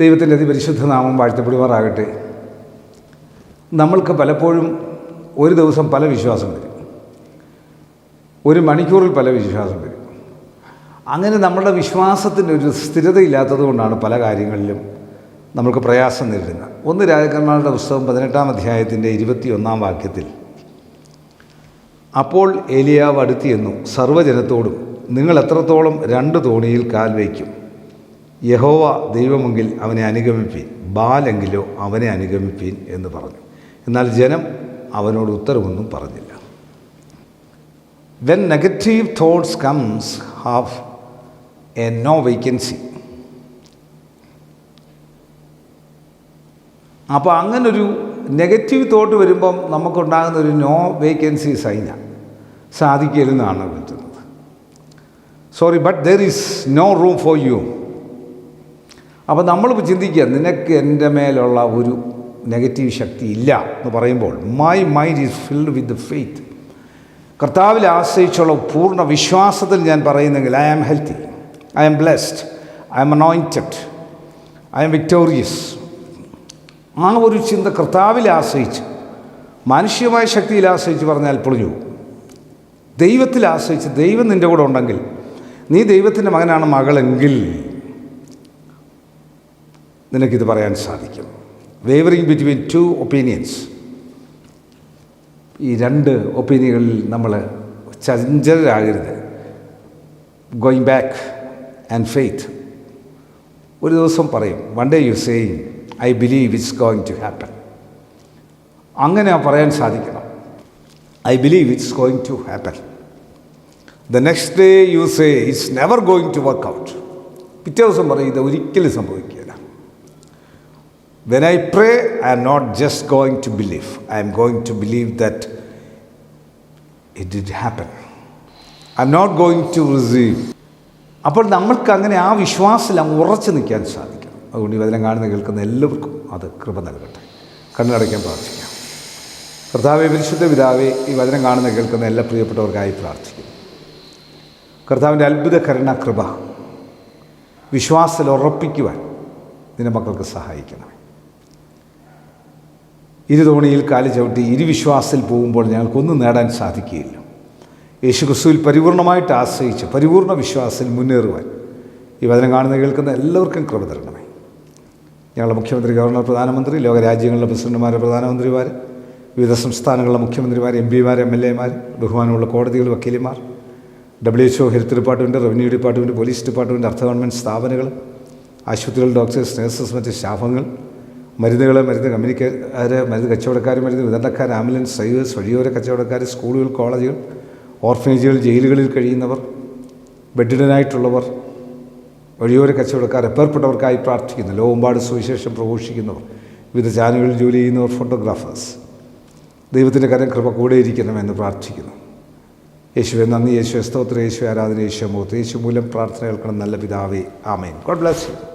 ദൈവത്തിന്റെ അതിപരിശുദ്ധ നാമം വാഴ്ത്തപ്പെടുമാറാകട്ടെ. നമ്മൾക്ക് പലപ്പോഴും ഒരു ദിവസം പല വിശ്വാസം വരും. ഒരു മണിക്കൂറിൽ പല വിശ്വാസം വരും. അങ്ങനെ നമ്മുടെ വിശ്വാസത്തിന്റെ ഒരു സ്ഥിരതയില്ലാത്തത് കൊണ്ടാണ് പല കാര്യങ്ങളിലും നമുക്ക് പ്രയാസം നേരിടുന്നത്. ഒന്ന് രാജക്കന്മാരുടെ പുസ്തകം പതിനെട്ടാം അധ്യായത്തിന്റെ ഇരുപത്തിയൊന്നാം വാക്യത്തിൽ അപ്പോൾ ഏലിയാവ് അടുത്തിയെന്നു സർവജനത്തോടും നിങ്ങൾ എത്രത്തോളം രണ്ട് തോണിയിൽ കാൽ വയ്ക്കും യഹോവ ദൈവമെങ്കിൽ അവനെ അനുഗമിപ്പീൻ. ബാലെങ്കിലോ അവനെ അനുഗമിപ്പീൻ എന്ന് പറഞ്ഞു. എന്നാൽ ജനം അവനോട് ഉത്തരവൊന്നും പറഞ്ഞില്ല. When negative thoughts comes have a no vacancy അപ്പോൾ അങ്ങനൊരു നെഗറ്റീവ് തോട്ട് വരുമ്പം നമുക്കുണ്ടാകുന്ന ഒരു നോ വേക്കൻസി സൈനാണ് സാധിക്കരുതെന്നാണ് പറ്റുന്നത് sorry but there is no room for you അപ്പോൾ നമ്മൾ ചിന്തിക്കുക നിനക്ക് എന്റെ മേലുള്ള ഒരു നെഗറ്റീവ് ശക്തി ഇല്ല എന്ന് പറയുമ്പോൾ my mind is filled with faith കർത്താവിൽ ആശ്രയിച്ചുള്ള പൂർണ വിശ്വാസത്തിൽ ഞാൻ പറയുന്നെങ്കിൽ I am healthy I am blessed I am anointed I am victorious ആ ഒരു ചിന്ത കർത്താവിൽ ആശ്രയിച്ച് മാനുഷികമായ ശക്തിയിൽ ആശ്രയിച്ച് പറഞ്ഞാൽ പൊളിഞ്ഞു ദൈവത്തിൽ ആശ്രയിച്ച് ദൈവം നിന്റെ കൂടെ ഉണ്ടെങ്കിൽ നീ ദൈവത്തിന്റെ മകനാണ് മകളെങ്കിൽ നിനക്കിത് പറയാൻ സാധിക്കും. വേവറിങ് ബിറ്റ്വീൻ ടു ഒപ്പീനിയൻസ് ഈ രണ്ട് ഒപ്പീനിയനുകളിൽ നമ്മൾ ചഞ്ചലരാകരുത്. ഗോയിങ് ബാക്ക് ആൻഡ് ഫെയ്ത്ത് ഒരു ദിവസം പറയും one day you saying I believe it's going to happen അങ്ങനെ പറയാൻ സാധിക്കണം. I believe it's going to happen the next day you say it's never going to work out പിറ്റേ ദിവസം പറയും ഇത് ഒരിക്കലും സംഭവിക്കില്ല when I pray I am not just going to believe I'm going to believe that it did happen I'm not going to receive അപ്പോൾ നമ്മൾക്ക് അങ്ങനെ ആ വിശ്വാസത്തിൽ അങ്ങ് ഉറച്ചു നിൽക്കാൻ സാധിക്കണം. അതുകൊണ്ട് ഈ വചനം കാണുന്ന കേൾക്കുന്ന എല്ലാവർക്കും അത് കൃപ നൽകട്ടെ. കണ്ണടയ്ക്കാൻ പ്രാർത്ഥിക്കാം. കർത്താവെ പരിശുദ്ധ പിതാവെ ഈ വചനം കാണുന്ന കേൾക്കുന്ന എല്ലാ പ്രിയപ്പെട്ടവർക്കായി പ്രാർത്ഥിക്കുന്നു. കർത്താവിന്റെ അത്ഭുത കരുണ കൃപ വിശ്വാസത്തിൽ ഉറപ്പിക്കുവാൻ നിന്റെ മക്കൾക്ക് സഹായിക്കണം ഇരുതോണിയിൽ കാൽ ചവിട്ടി ഇരുവിശ്വാസത്തിൽ പോകുമ്പോൾ ഞങ്ങൾക്കൊന്നും നേടാൻ സാധിക്കുകയില്ല. യേശു ക്രിസ്തുവിൽ പരിപൂർണമായിട്ട് ആശ്രയിച്ച് പരിപൂർണ വിശ്വാസത്തിൽ മുന്നേറുവാൻ ഈ വചനം കാണുന്ന കേൾക്കുന്ന എല്ലാവർക്കും കൃപ തരണമേ. ഞങ്ങളുടെ മുഖ്യമന്ത്രി ഗവർണർ പ്രധാനമന്ത്രി ലോകരാജ്യങ്ങളിലെ പ്രസിഡന്റുമാർ പ്രധാനമന്ത്രിമാർ വിവിധ സംസ്ഥാനങ്ങളിലെ മുഖ്യമന്ത്രിമാർ എം പിമാർ എം എൽ എമാർ ബഹുമാനമുള്ള കോടതികൾ വക്കീലിമാർ W H O health department revenue department police department അർദ്ധ ഗവൺമെന്റ് സ്ഥാപനങ്ങൾ ആശുപത്രികൾ ഡോക്ടേഴ്സ് നഴ്സസ് മറ്റ് സ്റ്റാഫുകൾ മരുന്നുകൾ മരുന്ന് കമ്പനിക്കാർ മരുന്ന് കച്ചവടക്കാർ മരുന്ന് വിതരണക്കാർ ആംബുലൻസ് ഡ്രൈവേഴ്സ് വഴിയോര കച്ചവടക്കാർ സ്കൂളുകൾ കോളേജുകൾ ഓർഫനേജുകൾ ജയിലുകളിൽ കഴിയുന്നവർ ബെഡിഡനായിട്ടുള്ളവർ വഴിയോര കച്ചവടക്കാർ എപ്പേർപ്പെട്ടവർക്കായി പ്രാർത്ഥിക്കുന്നു. ലോകമ്പാട് സുവിശേഷം പ്രഘോഷിക്കുന്നവർ വിവിധ ചാനലുകളിൽ ജോലി ചെയ്യുന്നവർ ഫോട്ടോഗ്രാഫേഴ്സ്. ദൈവത്തിന്റെ കരം കൃപ കൂടെ ഇരിക്കണമെന്ന് പ്രാർത്ഥിക്കുന്നു. യേശുവെ നന്ദി. യേശു സ്തോത്ര. യേശു ആരാധന. യേശു മൂത്ത് യേശു മൂലം പ്രാർത്ഥന കേൾക്കണം. നല്ല പിതാവേ. ആമേൻ. God bless you.